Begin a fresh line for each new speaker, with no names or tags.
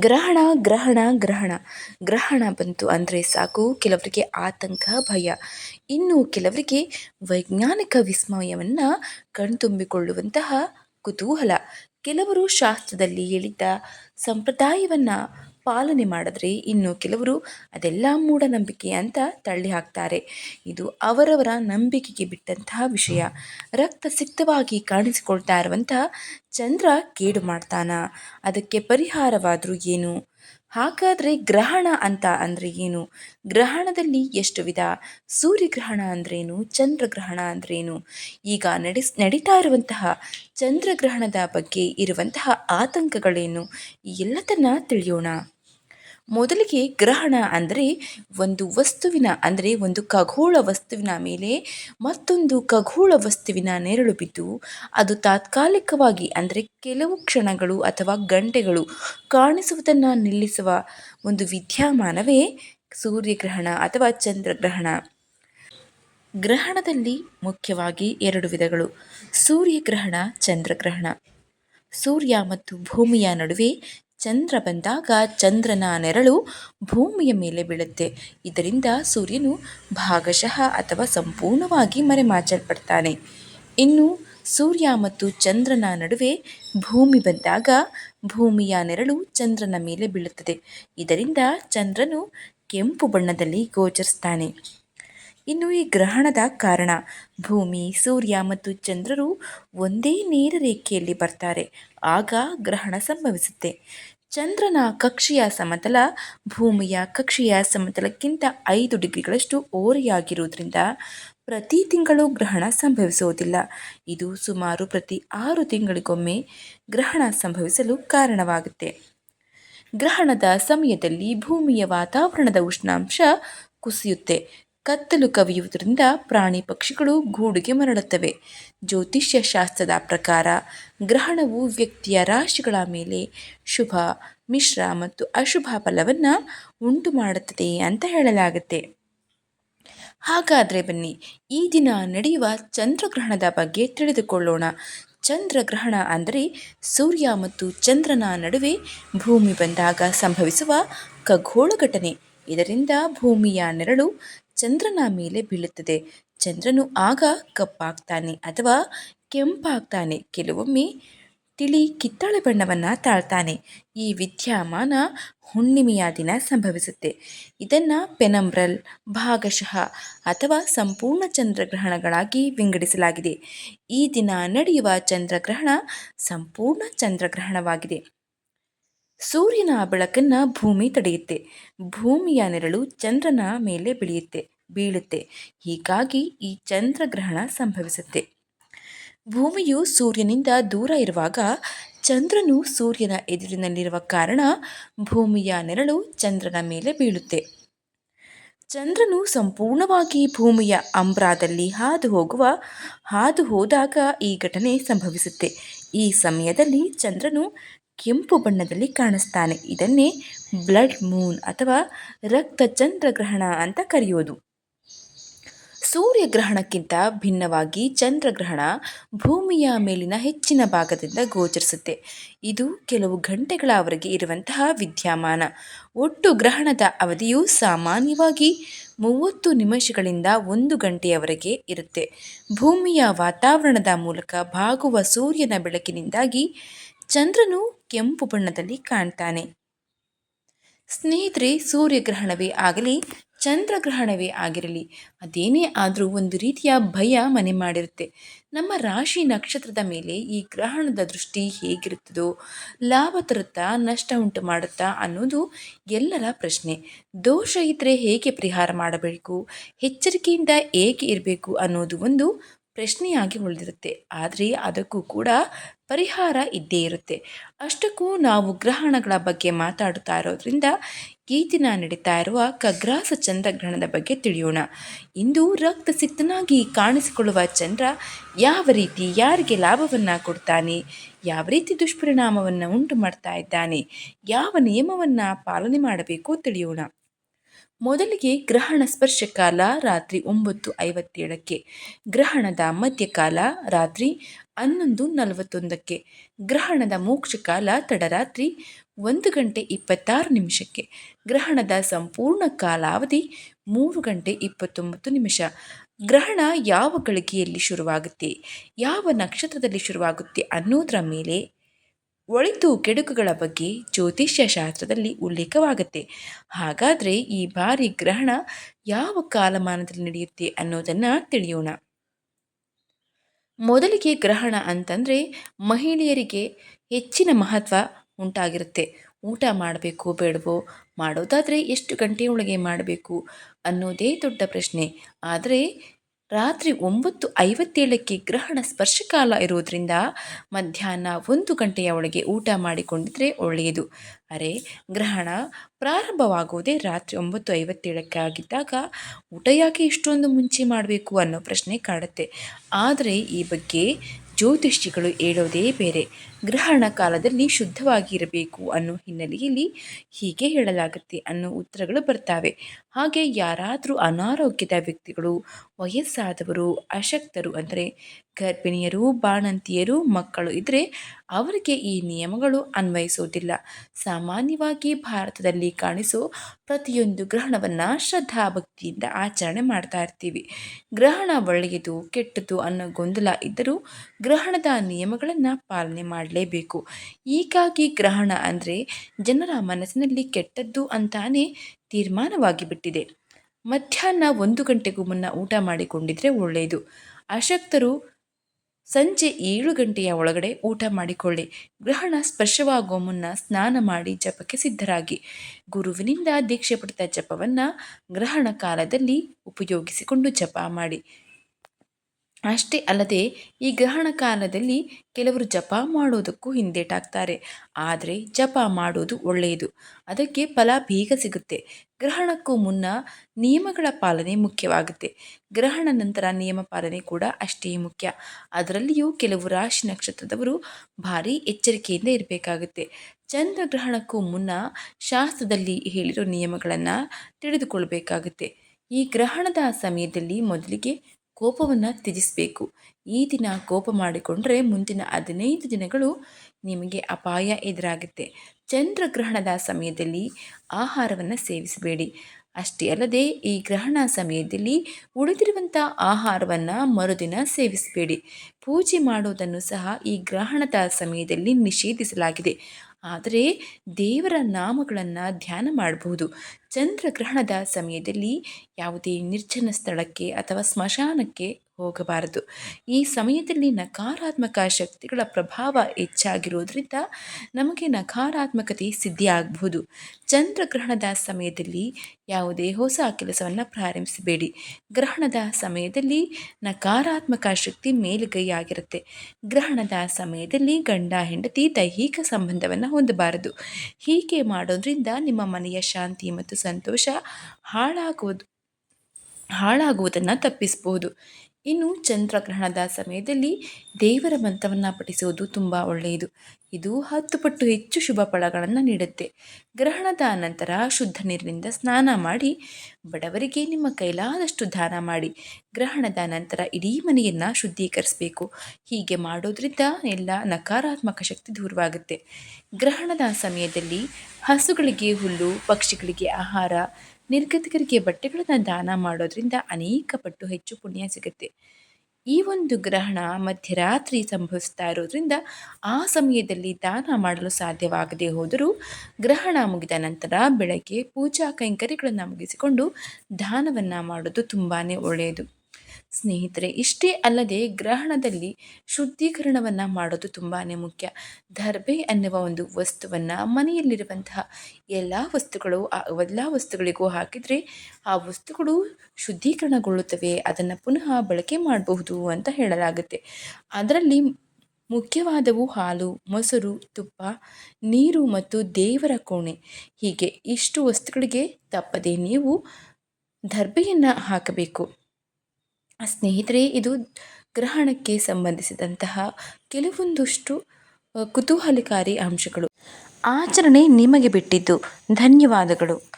ಗ್ರಹಣ ಗ್ರಹಣ ಗ್ರಹಣ. ಗ್ರಹಣ ಬಂತು ಅಂದರೆ ಸಾಕು ಕೆಲವರಿಗೆ ಆತಂಕ, ಭಯ. ಇನ್ನು ಕೆಲವರಿಗೆ ವೈಜ್ಞಾನಿಕ ವಿಸ್ಮಯವನ್ನು ಕಣ್ತುಂಬಿಕೊಳ್ಳುವಂತಹ ಕುತೂಹಲ. ಕೆಲವರು ಶಾಸ್ತ್ರದಲ್ಲಿ ಹೇಳಿದ್ದ ಸಂಪ್ರದಾಯವನ್ನು ಪಾಲನೆ ಮಾಡಿದ್ರೆ ಇನ್ನು ಕೆಲವರು ಅದೆಲ್ಲ ಮೂಢನಂಬಿಕೆ ಅಂತ ತಳ್ಳಿ ಹಾಕ್ತಾರೆ ಇದು ಅವರವರ ನಂಬಿಕೆಗೆ ಬಿಟ್ಟಂತಹ ವಿಷಯ. ರಕ್ತ ಸಿಕ್ತವಾಗಿ ಕಾಣಿಸಿಕೊಳ್ತಾ ಇರುವಂತಹ ಚಂದ್ರ ಕೇಡು ಮಾಡ್ತಾನ. ಅದಕ್ಕೆ ಪರಿಹಾರವಾದರೂ ಏನು? ಹಾಗಾದರೆ ಗ್ರಹಣ ಅಂತ ಅಂದರೆ ಏನು? ಗ್ರಹಣದಲ್ಲಿ ಎಷ್ಟು ವಿಧ? ಸೂರ್ಯಗ್ರಹಣ ಅಂದ್ರೇನು? ಚಂದ್ರಗ್ರಹಣ ಅಂದ್ರೇನು? ಈಗ ನಡೆಸ್, ನಡೀತಾ ಇರುವಂತಹ ಚಂದ್ರಗ್ರಹಣದ ಬಗ್ಗೆ ಇರುವಂತಹ ಆತಂಕಗಳೇನು? ಈ ಎಲ್ಲದನ್ನ ತಿಳಿಯೋಣ. ಮೊದಲಿಗೆ ಗ್ರಹಣ ಅಂದರೆ ಒಂದು ವಸ್ತುವಿನ ಅಂದರೆ ಒಂದು ಖಗೋಳ ವಸ್ತುವಿನ ಮೇಲೆ ಮತ್ತೊಂದು ಖಗೋಳ ವಸ್ತುವಿನ ನೆರಳು ಬಿದ್ದು, ಅದು ತಾತ್ಕಾಲಿಕವಾಗಿ ಅಂದರೆ ಕೆಲವು ಕ್ಷಣಗಳು ಅಥವಾ ಗಂಟೆಗಳು ಕಾಣಿಸುವುದನ್ನು ನಿಲ್ಲಿಸುವ ಒಂದು ವಿದ್ಯಮಾನವೇ ಸೂರ್ಯಗ್ರಹಣ ಅಥವಾ ಚಂದ್ರಗ್ರಹಣ. ಗ್ರಹಣದಲ್ಲಿ ಮುಖ್ಯವಾಗಿ ಎರಡು ವಿಧಗಳು, ಸೂರ್ಯಗ್ರಹಣ, ಚಂದ್ರಗ್ರಹಣ. ಸೂರ್ಯ ಮತ್ತು ಭೂಮಿಯ ನಡುವೆ ಚಂದ್ರ ಬಂದಾಗ ಚಂದ್ರನ ನೆರಳು ಭೂಮಿಯ ಮೇಲೆ ಬೀಳುತ್ತೆ. ಇದರಿಂದ ಸೂರ್ಯನು ಭಾಗಶಃ ಅಥವಾ ಸಂಪೂರ್ಣವಾಗಿ ಮರೆಮಾಚಲ್ಪಡ್ತಾನೆ. ಇನ್ನು ಸೂರ್ಯ ಮತ್ತು ಚಂದ್ರನ ನಡುವೆ ಭೂಮಿ ಬಂದಾಗ ಭೂಮಿಯ ನೆರಳು ಚಂದ್ರನ ಮೇಲೆ ಬೀಳುತ್ತದೆ. ಇದರಿಂದ ಚಂದ್ರನು ಕೆಂಪು ಬಣ್ಣದಲ್ಲಿ ಗೋಚರಿಸ್ತಾನೆ. ಇನ್ನು ಈ ಗ್ರಹಣದ ಕಾರಣ ಭೂಮಿ, ಸೂರ್ಯ ಮತ್ತು ಚಂದ್ರರು ಒಂದೇ ನೇರ ರೇಖೆಯಲ್ಲಿ ಬರ್ತಾರೆ. ಆಗ ಗ್ರಹಣ ಸಂಭವಿಸುತ್ತೆ. ಚಂದ್ರನ ಕಕ್ಷೆಯ ಸಮತಲ ಭೂಮಿಯ ಕಕ್ಷೆಯ ಸಮತಲಕ್ಕಿಂತ ಐದು ಡಿಗ್ರಿಗಳಷ್ಟು ಓರೆಯಾಗಿರುವುದರಿಂದ ಪ್ರತಿ ತಿಂಗಳು ಗ್ರಹಣ ಸಂಭವಿಸುವುದಿಲ್ಲ. ಇದು ಸುಮಾರು ಪ್ರತಿ ಆರು ತಿಂಗಳಿಗೊಮ್ಮೆ ಗ್ರಹಣ ಸಂಭವಿಸಲು ಕಾರಣವಾಗುತ್ತೆ. ಗ್ರಹಣದ ಸಮಯದಲ್ಲಿ ಭೂಮಿಯ ವಾತಾವರಣದ ಉಷ್ಣಾಂಶ ಕುಸಿಯುತ್ತೆ. ಕತ್ತಲು ಕವಿಯುವುದರಿಂದ ಪ್ರಾಣಿ ಪಕ್ಷಿಗಳು ಗೂಡಿಗೆ ಮರಳುತ್ತವೆ. ಜ್ಯೋತಿಷ್ಯ ಶಾಸ್ತ್ರದ ಪ್ರಕಾರ ಗ್ರಹಣವು ವ್ಯಕ್ತಿಯ ರಾಶಿಗಳ ಮೇಲೆ ಶುಭ, ಮಿಶ್ರ ಮತ್ತು ಅಶುಭ ಫಲವನ್ನು ಉಂಟು ಮಾಡುತ್ತದೆ ಅಂತ ಹೇಳಲಾಗುತ್ತೆ. ಹಾಗಾದರೆ ಬನ್ನಿ, ಈ ದಿನ ನಡೆಯುವ ಚಂದ್ರಗ್ರಹಣದ ಬಗ್ಗೆ ತಿಳಿದುಕೊಳ್ಳೋಣ. ಚಂದ್ರಗ್ರಹಣ ಅಂದರೆ ಸೂರ್ಯ ಮತ್ತು ಚಂದ್ರನ ನಡುವೆ ಭೂಮಿ ಬಂದಾಗ ಸಂಭವಿಸುವ ಖಗೋಳ ಘಟನೆ. ಇದರಿಂದ ಭೂಮಿಯ ನೆರಳು ಚಂದ್ರನ ಮೇಲೆ ಬೀಳುತ್ತದೆ. ಚಂದ್ರನು ಆಗ ಕಪ್ಪಾಗ್ತಾನೆ ಅಥವಾ ಕೆಂಪಾಗ್ತಾನೆ. ಕೆಲವೊಮ್ಮೆ ತಿಳಿ ಕಿತ್ತಳೆ ಬಣ್ಣವನ್ನು ತಾಳ್ತಾನೆ. ಈ ವಿದ್ಯಮಾನ ಹುಣ್ಣಿಮೆಯ ದಿನ ಸಂಭವಿಸುತ್ತೆ. ಇದನ್ನು ಪೆನಂಬ್ರಲ್, ಭಾಗಶಃ ಅಥವಾ ಸಂಪೂರ್ಣ ಚಂದ್ರಗ್ರಹಣಗಳಾಗಿ ವಿಂಗಡಿಸಲಾಗಿದೆ. ಈ ದಿನ ನಡೆಯುವ ಚಂದ್ರಗ್ರಹಣ ಸಂಪೂರ್ಣ ಚಂದ್ರಗ್ರಹಣವಾಗಿದೆ. ಸೂರ್ಯನ ಬೆಳಕನ್ನು ಭೂಮಿ ತಡೆಯುತ್ತೆ. ಭೂಮಿಯ ನೆರಳು ಚಂದ್ರನ ಮೇಲೆ ಬೆಳೆಯುತ್ತೆ, ಬೀಳುತ್ತೆ. ಹೀಗಾಗಿ ಈ ಚಂದ್ರಗ್ರಹಣ ಸಂಭವಿಸುತ್ತೆ. ಭೂಮಿಯು ಸೂರ್ಯನಿಂದ ದೂರ ಇರುವಾಗ ಚಂದ್ರನು ಸೂರ್ಯನ ಎದುರಿನಲ್ಲಿರುವ ಕಾರಣ ಭೂಮಿಯ ನೆರಳು ಚಂದ್ರನ ಮೇಲೆ ಬೀಳುತ್ತೆ. ಚಂದ್ರನು ಸಂಪೂರ್ಣವಾಗಿ ಭೂಮಿಯ ಅಂಬ್ರಾದಲ್ಲಿ ಹಾದು ಹೋಗುವ ಹಾದು ಹೋದಾಗ ಈ ಘಟನೆ ಸಂಭವಿಸುತ್ತೆ. ಈ ಸಮಯದಲ್ಲಿ ಚಂದ್ರನು ಕೆಂಪು ಬಣ್ಣದಲ್ಲಿ ಕಾಣಿಸ್ತಾನೆ. ಇದನ್ನೇ ಬ್ಲಡ್ ಮೂನ್ ಅಥವಾ ರಕ್ತ ಚಂದ್ರಗ್ರಹಣ ಅಂತ ಕರೆಯೋದು. ಸೂರ್ಯಗ್ರಹಣಕ್ಕಿಂತ ಭಿನ್ನವಾಗಿ ಚಂದ್ರಗ್ರಹಣ ಭೂಮಿಯ ಮೇಲಿನ ಹೆಚ್ಚಿನ ಭಾಗದಿಂದ ಗೋಚರಿಸುತ್ತೆ. ಇದು ಕೆಲವು ಗಂಟೆಗಳವರೆಗೆ ಇರುವಂತಹ ವಿದ್ಯಮಾನ. ಒಟ್ಟು ಗ್ರಹಣದ ಅವಧಿಯು ಸಾಮಾನ್ಯವಾಗಿ ಮೂವತ್ತು ನಿಮಿಷಗಳಿಂದ ಒಂದು ಗಂಟೆಯವರೆಗೆ ಇರುತ್ತೆ. ಭೂಮಿಯ ವಾತಾವರಣದ ಮೂಲಕ ಬಾಗುವ ಸೂರ್ಯನ ಬೆಳಕಿನಿಂದಾಗಿ ಚಂದ್ರನು ಕೆಂಪು ಬಣ್ಣದಲ್ಲಿ ಕಾಣ್ತಾನೆ. ಸ್ನೇಹಿತರೆ, ಸೂರ್ಯಗ್ರಹಣವೇ ಆಗಲಿ, ಚಂದ್ರಗ್ರಹಣವೇ ಆಗಿರಲಿ, ಅದೇನೇ ಆದರೂ ಒಂದು ರೀತಿಯ ಭಯ ಮನೆ ಮಾಡಿರುತ್ತೆ. ನಮ್ಮ ರಾಶಿ ನಕ್ಷತ್ರದ ಮೇಲೆ ಈ ಗ್ರಹಣದ ದೃಷ್ಟಿ ಹೇಗಿರುತ್ತದೋ, ಲಾಭ ತರುತ್ತಾ, ನಷ್ಟ ಉಂಟು ಮಾಡುತ್ತಾ ಅನ್ನೋದು ಎಲ್ಲರ ಪ್ರಶ್ನೆ. ದೋಷ ಇದ್ದರೆ ಹೇಗೆ ಪರಿಹಾರ ಮಾಡಬೇಕು, ಎಚ್ಚರಿಕೆಯಿಂದ ಏಕೆ ಇರಬೇಕು ಅನ್ನೋದು ಒಂದು ಪ್ರಶ್ನೆಯಾಗಿ ಉಳಿದಿರುತ್ತೆ. ಆದರೆ ಅದಕ್ಕೂ ಕೂಡ ಪರಿಹಾರ ಇದ್ದೇ ಇರುತ್ತೆ. ಅಷ್ಟಕ್ಕೂ ನಾವು ಗ್ರಹಣಗಳ ಬಗ್ಗೆ ಮಾತಾಡುತ್ತಾ ಇರೋದ್ರಿಂದ ಈ ದಿನ ನಡೀತಾ ಇರುವ ಖಗ್ರಾಸ ಚಂದ್ರಗ್ರಹಣದ ಬಗ್ಗೆ ತಿಳಿಯೋಣ. ಇಂದು ರಕ್ತಸಿಕ್ತನಾಗಿ ಕಾಣಿಸಿಕೊಳ್ಳುವ ಚಂದ್ರ ಯಾವ ರೀತಿ ಯಾರಿಗೆ ಲಾಭವನ್ನು ಕೊಡ್ತಾನೆ, ಯಾವ ರೀತಿ ದುಷ್ಪರಿಣಾಮವನ್ನು ಉಂಟು ಮಾಡ್ತಾ ಇದ್ದಾನೆ, ಯಾವ ನಿಯಮವನ್ನು ಪಾಲನೆ ಮಾಡಬೇಕು ತಿಳಿಯೋಣ. ಮೊದಲಿಗೆ ಗ್ರಹಣ ಸ್ಪರ್ಶ ಕಾಲ ರಾತ್ರಿ ಒಂಬತ್ತು ಐವತ್ತೇಳಕ್ಕೆ. ಗ್ರಹಣದ ಮಧ್ಯಕಾಲ ರಾತ್ರಿ ಹನ್ನೊಂದು ನಲವತ್ತೊಂದಕ್ಕೆ. ಗ್ರಹಣದ ಮೋಕ್ಷ ಕಾಲ ತಡರಾತ್ರಿ ಒಂದು ಗಂಟೆ ಇಪ್ಪತ್ತಾರು ನಿಮಿಷಕ್ಕೆ. ಗ್ರಹಣದ ಸಂಪೂರ್ಣ ಕಾಲಾವಧಿ ಮೂರು ಗಂಟೆ ಇಪ್ಪತ್ತೊಂಬತ್ತು ನಿಮಿಷ. ಗ್ರಹಣ ಯಾವ ಗಳಿಗೆಯಲ್ಲಿ ಶುರುವಾಗುತ್ತೆ? ಯಾವ ನಕ್ಷತ್ರದಲ್ಲಿ ಶುರುವಾಗುತ್ತೆ ಅನ್ನೋದರ ಮೇಲೆ ಒಳಿತು ಕೆಡುಕುಗಳ ಬಗ್ಗೆ ಜ್ಯೋತಿಷ್ಯ ಶಾಸ್ತ್ರದಲ್ಲಿ ಉಲ್ಲೇಖವಾಗುತ್ತೆ. ಹಾಗಾದರೆ ಈ ಬಾರಿ ಗ್ರಹಣ ಯಾವ ಕಾಲಮಾನದಲ್ಲಿ ನಡೆಯುತ್ತೆ ಅನ್ನೋದನ್ನು ತಿಳಿಯೋಣ. ಮೊದಲಿಗೆ ಗ್ರಹಣ ಅಂತಂದರೆ ಮಹಿಳೆಯರಿಗೆ ಹೆಚ್ಚಿನ ಮಹತ್ವ ಉಂಟಾಗಿರುತ್ತೆ. ಊಟ ಮಾಡಬೇಕು ಬೇಡವೋ ಮಾಡೋದಾದರೆ ಎಷ್ಟು ಗಂಟೆಯೊಳಗೆ ಮಾಡಬೇಕು ಅನ್ನೋದೇ ದೊಡ್ಡ ಪ್ರಶ್ನೆ. ಆದರೆ ರಾತ್ರಿ ಒಂಬತ್ತು ಐವತ್ತೇಳಕ್ಕೆ ಗ್ರಹಣ ಸ್ಪರ್ಶಕಾಲ ಇರೋದರಿಂದ ಮಧ್ಯಾಹ್ನ ಒಂದು ಗಂಟೆಯ ಒಳಗೆ ಊಟ ಮಾಡಿಕೊಂಡಿದ್ರೆ ಒಳ್ಳೆಯದು. ಅರೆ, ಗ್ರಹಣ ಪ್ರಾರಂಭವಾಗುವುದೇ ರಾತ್ರಿ ಒಂಬತ್ತು ಐವತ್ತೇಳಕ್ಕೆ ಆಗಿದ್ದಾಗ ಊಟ ಯಾಕೆ ಇಷ್ಟೊಂದು ಮುಂಚೆ ಮಾಡಬೇಕು ಅನ್ನೋ ಪ್ರಶ್ನೆ ಕಾಡುತ್ತೆ. ಆದರೆ ಈ ಬಗ್ಗೆ ಜ್ಯೋತಿಷಿಗಳು ಹೇಳೋದೇ ಬೇರೆ. ಗ್ರಹಣ ಕಾಲದಲ್ಲಿ ಶುದ್ಧವಾಗಿ ಇರಬೇಕು ಅನ್ನೋ ಹಿನ್ನೆಲೆಯಲ್ಲಿ ಹೀಗೆ ಹೇಳಲಾಗುತ್ತೆ ಅನ್ನೋ ಉತ್ತರಗಳು ಬರ್ತಾವೆ. ಹಾಗೆ ಯಾರಾದರೂ ಅನಾರೋಗ್ಯದ ವ್ಯಕ್ತಿಗಳು, ವಯಸ್ಸಾದವರು, ಅಶಕ್ತರು ಅಂದರೆ ಗರ್ಭಿಣಿಯರು, ಬಾಣಂತಿಯರು, ಮಕ್ಕಳು ಇದ್ದರೆ ಅವರಿಗೆ ಈ ನಿಯಮಗಳು ಅನ್ವಯಿಸೋದಿಲ್ಲ. ಸಾಮಾನ್ಯವಾಗಿ ಭಾರತದಲ್ಲಿ ಕಾಣಿಸೋ ಪ್ರತಿಯೊಂದು ಗ್ರಹಣವನ್ನು ಶ್ರದ್ಧಾಭಕ್ತಿಯಿಂದ ಆಚರಣೆ ಮಾಡ್ತಾ ಇರ್ತೀವಿ. ಗ್ರಹಣ ಒಳ್ಳೆಯದು ಕೆಟ್ಟದ್ದು ಅನ್ನೋ ಗೊಂದಲ ಇದ್ದರೂ ಗ್ರಹಣದ ನಿಯಮಗಳನ್ನು ಪಾಲನೆ ಮಾಡಲೇಬೇಕು. ಹೀಗಾಗಿ ಗ್ರಹಣ ಅಂದರೆ ಜನರ ಮನಸ್ಸಿನಲ್ಲಿ ಕೆಟ್ಟದ್ದು ಅಂತಾನೆ ತೀರ್ಮಾನವಾಗಿ ಬಿಟ್ಟಿದೆ. ಮಧ್ಯಾಹ್ನ ಒಂದು ಗಂಟೆಗೂ ಮುನ್ನ ಊಟ ಮಾಡಿಕೊಂಡಿದ್ರೆ ಒಳ್ಳೆಯದು. ಅಶಕ್ತರು ಸಂಜೆ ಏಳು ಗಂಟೆಯ ಒಳಗಡೆ ಊಟ ಮಾಡಿಕೊಳ್ಳಿ. ಗ್ರಹಣ ಸ್ಪರ್ಶವಾಗುವ ಮುನ್ನ ಸ್ನಾನ ಮಾಡಿ ಜಪಕ್ಕೆ ಸಿದ್ಧರಾಗಿ. ಗುರುವಿನಿಂದ ದೀಕ್ಷೆ ಪಡೆದ ಜಪವನ್ನು ಗ್ರಹಣ ಕಾಲದಲ್ಲಿ ಉಪಯೋಗಿಸಿಕೊಂಡು ಜಪ ಮಾಡಿ. ಅಷ್ಟೇ ಅಲ್ಲದೆ ಈ ಗ್ರಹಣ ಕಾಲದಲ್ಲಿ ಕೆಲವರು ಜಪ ಮಾಡೋದಕ್ಕೂ ಹಿಂದೇಟಾಗ್ತಾರೆ. ಆದರೆ ಜಪ ಮಾಡೋದು ಒಳ್ಳೆಯದು. ಅದಕ್ಕೆ ಫಲ ಬೇಗ ಸಿಗುತ್ತೆ. ಗ್ರಹಣಕ್ಕೂ ಮುನ್ನ ನಿಯಮಗಳ ಪಾಲನೆ ಮುಖ್ಯವಾಗುತ್ತೆ. ಗ್ರಹಣ ನಂತರ ನಿಯಮ ಪಾಲನೆ ಕೂಡ ಅಷ್ಟೇ ಮುಖ್ಯ. ಅದರಲ್ಲಿಯೂ ಕೆಲವು ರಾಶಿ ನಕ್ಷತ್ರದವರು ಭಾರಿ ಎಚ್ಚರಿಕೆಯಿಂದ ಇರಬೇಕಾಗುತ್ತೆ. ಚಂದ್ರಗ್ರಹಣಕ್ಕೂ ಮುನ್ನ ಶಾಸ್ತ್ರದಲ್ಲಿ ಹೇಳಿರೋ ನಿಯಮಗಳನ್ನು ತಿಳಿದುಕೊಳ್ಬೇಕಾಗುತ್ತೆ. ಈ ಗ್ರಹಣದ ಸಮಯದಲ್ಲಿ ಮೊದಲಿಗೆ ಕೋಪವನ್ನು ತ್ಯಜಿಸಬೇಕು. ಈ ದಿನ ಕೋಪ ಮಾಡಿಕೊಂಡ್ರೆ ಮುಂದಿನ ಹದಿನೈದು ದಿನಗಳು ನಿಮಗೆ ಅಪಾಯ ಎದುರಾಗುತ್ತೆ. ಚಂದ್ರಗ್ರಹಣದ ಸಮಯದಲ್ಲಿ ಆಹಾರವನ್ನು ಸೇವಿಸಬೇಡಿ. ಅಷ್ಟೇ ಅಲ್ಲದೆ ಈ ಗ್ರಹಣ ಸಮಯದಲ್ಲಿ ಉಳಿದಿರುವಂಥ ಆಹಾರವನ್ನು ಮರುದಿನ ಸೇವಿಸಬೇಡಿ. ಪೂಜೆ ಮಾಡುವುದನ್ನು ಸಹ ಈ ಗ್ರಹಣದ ಸಮಯದಲ್ಲಿ ನಿಷೇಧಿಸಲಾಗಿದೆ. ಆದರೆ ದೇವರ ನಾಮಗಳನ್ನು ಧ್ಯಾನ ಮಾಡಬಹುದು. ಚಂದ್ರಗ್ರಹಣದ ಸಮಯದಲ್ಲಿ ಯಾವುದೇ ನಿರ್ಜನ ಸ್ಥಳಕ್ಕೆ ಅಥವಾ ಸ್ಮಶಾನಕ್ಕೆ ಹೋಗಬಾರದು. ಈ ಸಮಯದಲ್ಲಿ ನಕಾರಾತ್ಮಕ ಶಕ್ತಿಗಳ ಪ್ರಭಾವ ಹೆಚ್ಚಾಗಿರೋದ್ರಿಂದ ನಮಗೆ ನಕಾರಾತ್ಮಕತೆ ಸಿದ್ಧಿಯಾಗಬಹುದು. ಚಂದ್ರಗ್ರಹಣದ ಸಮಯದಲ್ಲಿ ಯಾವುದೇ ಹೊಸ ಕೆಲಸವನ್ನು ಪ್ರಾರಂಭಿಸಬೇಡಿ. ಗ್ರಹಣದ ಸಮಯದಲ್ಲಿ ನಕಾರಾತ್ಮಕ ಶಕ್ತಿ ಮೇಲುಗೈಯಾಗಿರುತ್ತೆ. ಗ್ರಹಣದ ಸಮಯದಲ್ಲಿ ಗಂಡ, ಹೆಂಡತಿ, ದೈಹಿಕ ಸಂಬಂಧವನ್ನು ಹೊಂದಬಾರದು. ಹೀಗೆ ಮಾಡೋದ್ರಿಂದ ನಿಮ್ಮ ಮನೆಯ ಶಾಂತಿ ಮತ್ತು ಸಂತೋಷ ಹಾಳಾಗುವುದು, ಹಾಳಾಗುವುದನ್ನು ತಪ್ಪಿಸಬಹುದು. ಇನ್ನು ಚಂದ್ರಗ್ರಹಣದ ಸಮಯದಲ್ಲಿ ದೇವರ ಮಂತ್ರವನ್ನು ಪಠಿಸುವುದು ತುಂಬ ಒಳ್ಳೆಯದು. ಇದು ಹತ್ತು ಪಟ್ಟು ಹೆಚ್ಚು ಶುಭ ಫಲಗಳನ್ನು ನೀಡುತ್ತೆ. ಗ್ರಹಣದ ನಂತರ ಶುದ್ಧ ನೀರಿನಿಂದ ಸ್ನಾನ ಮಾಡಿ, ಬಡವರಿಗೆ ನಿಮ್ಮ ಕೈಲಾದಷ್ಟು ದಾನ ಮಾಡಿ, ಗ್ರಹಣದ ನಂತರ ಇಡೀ ಮನೆಯನ್ನು ಶುದ್ಧೀಕರಿಸಬೇಕು. ಹೀಗೆ ಮಾಡೋದ್ರಿಂದ ಎಲ್ಲ ನಕಾರಾತ್ಮಕ ಶಕ್ತಿ ದೂರವಾಗುತ್ತೆ. ಗ್ರಹಣದ ಸಮಯದಲ್ಲಿ ಹಸುಗಳಿಗೆ ಹುಲ್ಲು, ಪಕ್ಷಿಗಳಿಗೆ ಆಹಾರ ನಿರ್ಗತಿಕರಿಗೆ ಬಟ್ಟೆಗಳನ್ನು ದಾನ ಮಾಡೋದ್ರಿಂದ ಅನೇಕ ಪಟ್ಟು ಹೆಚ್ಚು ಪುಣ್ಯ ಸಿಗುತ್ತೆ. ಈ ಒಂದು ಗ್ರಹಣ ಮಧ್ಯರಾತ್ರಿ ಸಂಭವಿಸ್ತಾ ಇರೋದ್ರಿಂದ ಆ ಸಮಯದಲ್ಲಿ ದಾನ ಮಾಡಲು ಸಾಧ್ಯವಾಗದೇ ಹೋದರೂ ಗ್ರಹಣ ಮುಗಿದ ನಂತರ ಬೆಳಗ್ಗೆ ಪೂಜಾ ಕೈಂಕರ್ಯಗಳನ್ನು ಮುಗಿಸಿಕೊಂಡು ದಾನವನ್ನು ಮಾಡೋದು ತುಂಬಾ ಒಳ್ಳೆಯದು. ಸ್ನೇಹಿತರೆ, ಇಷ್ಟೇ ಅಲ್ಲದೆ ಗ್ರಹಣದಲ್ಲಿ ಶುದ್ಧೀಕರಣವನ್ನು ಮಾಡೋದು ತುಂಬಾ ಮುಖ್ಯ. ದರ್ಬೆ ಅನ್ನುವ ಒಂದು ವಸ್ತುವನ್ನು ಮನೆಯಲ್ಲಿರುವಂತಹ ಎಲ್ಲ ವಸ್ತುಗಳು ಎಲ್ಲ ವಸ್ತುಗಳಿಗೂ ಹಾಕಿದರೆ ಆ ವಸ್ತುಗಳು ಶುದ್ಧೀಕರಣಗೊಳ್ಳುತ್ತವೆ, ಅದನ್ನು ಪುನಃ ಬಳಕೆ ಮಾಡಬಹುದು ಅಂತ ಹೇಳಲಾಗುತ್ತೆ. ಅದರಲ್ಲಿ ಮುಖ್ಯವಾದವು ಹಾಲು, ಮೊಸರು, ತುಪ್ಪ, ನೀರು ಮತ್ತು ದೇವರ ಕೋಣೆ. ಹೀಗೆ ಇಷ್ಟು ವಸ್ತುಗಳಿಗೆ ತಪ್ಪದೆ ನೀವು ದರ್ಬೆಯನ್ನು ಹಾಕಬೇಕು. ಸ್ನೇಹಿತರೆ ಇದು ಗ್ರಹಣಕ್ಕೆ ಸಂಬಂಧಿಸಿದಂತಹ ಕೆಲವೊಂದಷ್ಟು ಕುತೂಹಲಕಾರಿ ಅಂಶಗಳು. ಆಚರಣೆ ನಿಮಗೆ ಬಿಟ್ಟಿದ್ದು ಧನ್ಯವಾದಗಳು.